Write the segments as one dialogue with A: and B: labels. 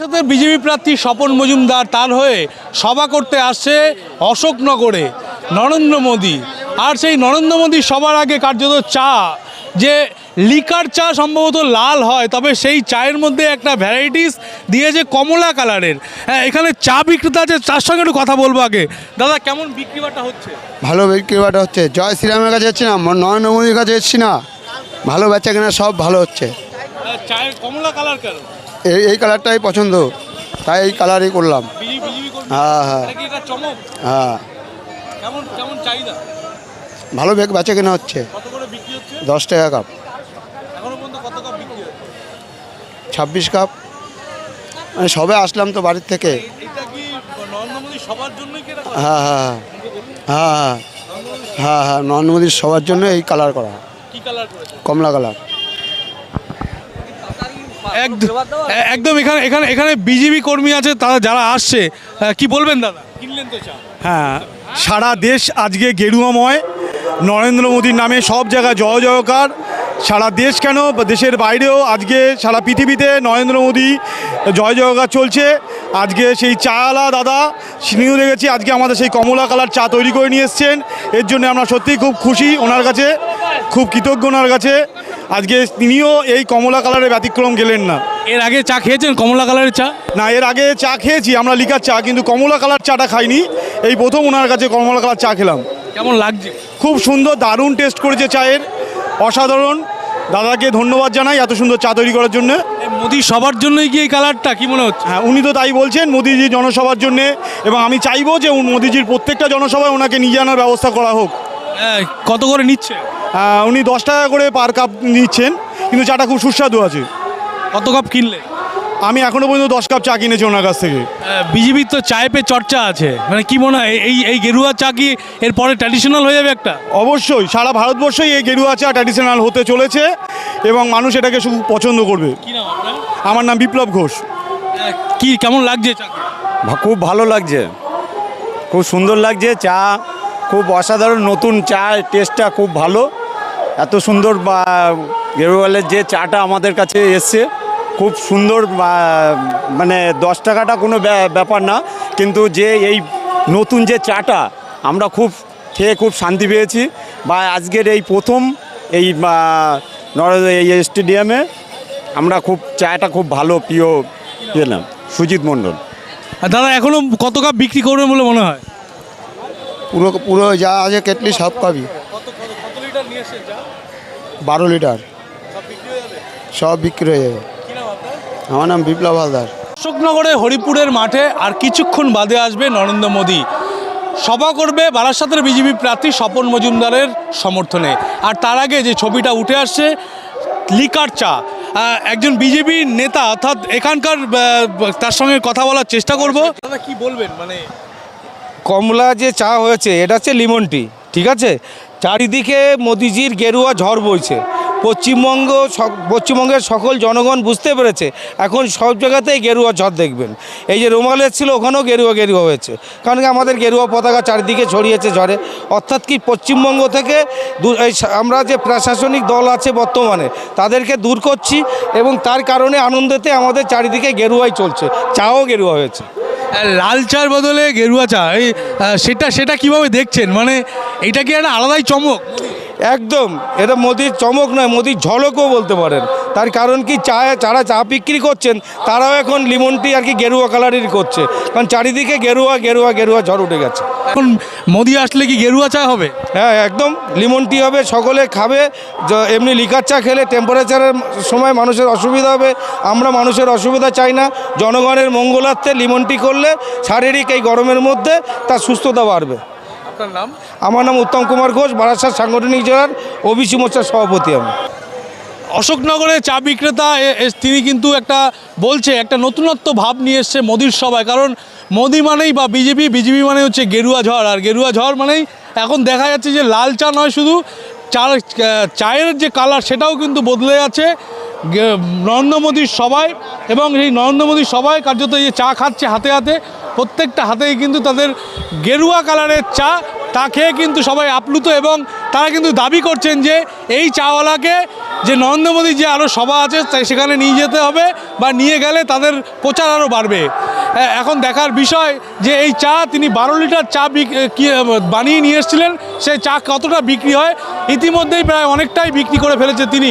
A: সাথে বিজেপি প্রার্থী স্বপন মজুমদার তার হয়ে সভা করতে আসছে অশোকনগরে নরেন্দ্র মোদী। আর সেই নরেন্দ্র মোদী সবার আগে কার্যত চা যে লিকার চা সম্ভবত লাল হয় তবে সেই চায়ের মধ্যে একটা ভ্যারাইটিস দিয়েছে কমলা কালারের। হ্যাঁ এখানে চা বিক্রেতা আছে তার সঙ্গে একটু কথা বলব আগে। দাদা কেমন বিক্রি বাটা হচ্ছে?
B: ভালো বিক্রি বাটা হচ্ছে। জয় শ্রীরামের কাছে যাচ্ছি না নরেন্দ্র মোদীর কাছে যাচ্ছি না। ভালো বেচা কেনা সব ভালো হচ্ছে।
A: চায়ের কমলা কালার কেন?
B: এই এই কালারটাই পছন্দ। তাই এই কালারই করলাম। হ্যাঁ হ্যাঁ। হ্যাঁ। ভালো বেগ বেচে কেনা হচ্ছে। দশ টাকা কাপ। ছাব্বিশ কাপ। মানে সবে আসলাম তো বাড়ির থেকে।
A: করে?
B: হ্যাঁ হ্যাঁ হ্যাঁ। হ্যাঁ হ্যাঁ। হ্যাঁ নরেন্দ্র মোদীর সবার জন্য এই কালার করা। কমলা কালার।
A: একদম এখানে এখানে এখানে বিজেপি কর্মী আছে, তারা যারা আসছে কি বলবেন দাদা? কিনলেন তো
C: হ্যাঁ সারা দেশ আজকে গেরুয়াময়। নরেন্দ্র মোদীর নামে সব জায়গায় জয় জয়কার। সারা দেশ কেন? দেশের বাইরেও আজকে সারা পৃথিবীতে নরেন্দ্র মোদী জয় জয়কার চলছে। আজকে সেই চাওয়ালা দাদা, সিনিও দেখেছি, আজকে আমাদের সেই কমলা কালার চা তৈরি করে নিয়ে এসছেন। এর জন্য আমরা সত্যিই খুব খুশি ওনার কাছে, খুব কৃতজ্ঞ ওনার কাছে। আজকে তিনিও এই কমলা কালারের ব্যতিক্রম গেলেন না।
A: এর আগে চা খেয়েছেন কমলা কালারের চা?
C: না এর আগে চা খেয়েছি আমরা লিকার চা কিন্তু কমলা কালার চাটা খাইনি। এই প্রথম ওনার কাছে কমলা কালার চা খেলাম।
A: কেমন লাগছে?
C: খুব সুন্দর দারুণ টেস্ট করেছে চায়ের। অসাধারণ। দাদাকে ধন্যবাদ জানাই এত সুন্দর চা তৈরি করার জন্য।
A: মোদী সবার জন্যই কি এই কালারটা? কি মনে হচ্ছে?
C: হ্যাঁ উনি তো তাই বলছেন মোদিজির জনসভার জন্য। এবং আমি চাইব যে মোদিজির প্রত্যেকটা জনসভায় ওনাকে নিয়ে আনার ব্যবস্থা করা হোক।
A: কত করে নিচ্ছে?
C: উনি দশ টাকা করে পার কাপ নিচ্ছেন কিন্তু চাটা খুব সুস্বাদু আছে।
A: কত কাপ কিনলে?
C: আমি এখনও পর্যন্ত দশ কাপ চা কিনেছি ওনার কাছ থেকে।
A: বিজেপির তো চায়ে পে চর্চা আছে। মানে কি মনে হয় এই এই গেরুয়া চা কি এরপরে ট্র্যাডিশনাল হয়ে যাবে একটা?
C: অবশ্যই সারা ভারতবর্ষই এই গেরুয়া চা ট্র্যাডিশনাল হতে চলেছে এবং মানুষ এটাকে শুধু পছন্দ করবে।
A: কি নাম আপনার?
C: আমার নাম বিপ্লব ঘোষ।
A: কি কেমন লাগছে চা?
D: খুব ভালো লাগছে। খুব সুন্দর লাগছে চা খুব অসাধারণ, নতুন চা টেস্টটা খুব ভালো। এত সুন্দর বা, গেরুয়ালের যে চাটা আমাদের কাছে এসছে, খুব সুন্দর মানে দশ টাকাটা কোনো ব্যা- ব্যাপার না। কিন্তু যে এই নতুন যে চাটা, আমরা খুব খেয়ে খুব শান্তি পেয়েছি। বা, আজকের এই প্রথম এই এই স্টেডিয়ামে আমরা খুব, চাটা খুব ভালো, প্রিয় পেলাম। সুজিত মণ্ডল।
A: দাদা এখনও কত কাপ বিক্রি করবে বলে মনে হয়?
B: পুরো পুরো যা আছে কেটলি সব পাবি। বারো লিটার। সব বিক্রি হয়ে যাবে। আমার নাম বিপ্লব হালদার।
A: অশোকনগরে হরিপুরের মাঠে আর কিছুক্ষণ বাদে আসবে নরেন্দ্র মোদী। সভা করবে বারাসাতের বিজেপি প্রার্থী স্বপন মজুমদারের সমর্থনে। আর তার আগে যে ছবিটা উঠে আসছে লিকার চা একজন বিজেপি নেতা অর্থাৎ এখানকার তার সঙ্গে কথা বলার চেষ্টা করব। দাদা কি বলবেন? মানে
E: কমলা যে চা হয়েছে, এটা হচ্ছে লিমন টি ঠিক আছে? চারিদিকে মোদিজির গেরুয়া ঝড় বইছে। পশ্চিমবঙ্গ পশ্চিমবঙ্গের সকল জনগণ বুঝতে পেরেছে, এখন সব জায়গাতেই গেরুয়া ঝড় দেখবেন। এই যে রুমাল ছিল, ওখানেও গেরুয়া গেরুয়া হয়েছে। কারণ কি আমাদের গেরুয়া পতাকা চারিদিকে ছড়িয়েছে ঝড়ে। অর্থাৎ কি পশ্চিমবঙ্গ থেকে আমরা যে প্রশাসনিক দল আছে বর্তমানে, তাদেরকে দূর করছি এবং তার কারণে আনন্দেতে আমাদের চারিদিকে গেরুয়াই চলছে। চাও গেরুয়া হয়েছে।
A: লাল চার বদলে গেরুয়া চা। এই সেটা সেটা কীভাবে দেখছেন? মানে এটা কি একটা আলাদাই চমক?
E: একদম, এটা মোদির চমক নয়, মোদির ঝলকও বলতে পারেন। তার কারণ কি, চা, যারা চা বিক্রি করছেন, তারাও এখন লিমন টি আর কি গেরুয়া কালারের করছে। কারণ চারিদিকে গেরুয়া গেরুয়া গেরুয়া ঝড় উঠে গেছে।
A: এখন মোদি আসলে কি গেরুয়া চা হবে?
E: হ্যাঁ একদম। লিমন টি হবে সকলে খাবে। এমনি লিকার চা খেলে টেম্পারেচারের সময় মানুষের অসুবিধা হবে। আমরা মানুষের অসুবিধা চাই না। জনগণের মঙ্গলার্থে লিমন টি করলে শারীরিক এই গরমের মধ্যে তার সুস্থতা বাড়বে।
A: আপনার নাম?
E: আমার নাম উত্তম কুমার ঘোষ বারাসাত সাংগঠনিক জেলার ওবিসি মোর্চার সভাপতি আমি।
A: অশোকনগরে চা বিক্রেতা তিনি কিন্তু একটা বলছে, একটা নতুনত্ব ভাব নিয়ে এসছে মোদির সভায়। কারণ মোদি মানেই বা বিজেপি বিজেপি মানে হচ্ছে গেরুয়া ঝড়। আর গেরুয়া ঝড় মানেই এখন দেখা যাচ্ছে যে লাল চা নয় শুধু, চার চায়ের যে কালার সেটাও কিন্তু বদলে যাচ্ছে নরেন্দ্র মোদীর সবাই এবং এই নরেন্দ্র মোদীর সবাই কার্যত যে চা খাচ্ছে হাতে হাতে, প্রত্যেকটা হাতেই কিন্তু তাদের গেরুয়া কালারের চা, তা খেয়ে কিন্তু সবাই আপ্লুত এবং তারা কিন্তু দাবি করছেন যে এই চাওয়ালাকে যে নরেন্দ্র মোদী যে আরও সভা আছে, তাই সেখানে নিয়ে যেতে হবে বা নিয়ে গেলে তাদের প্রচার আরও বাড়বে। এখন দেখার বিষয় যে এই চা তিনি বারো লিটার চা বানিয়ে নিয়ে এসেছিলেন সেই চা কতটা বিক্রি হয়, ইতিমধ্যেই প্রায় অনেকটাই বিক্রি করে ফেলেছে তিনি।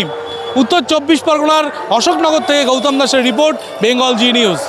A: উত্তর চব্বিশ পরগনার অশোকনগর থেকে গৌতম দাসের রিপোর্ট, বেঙ্গল জি নিউজ।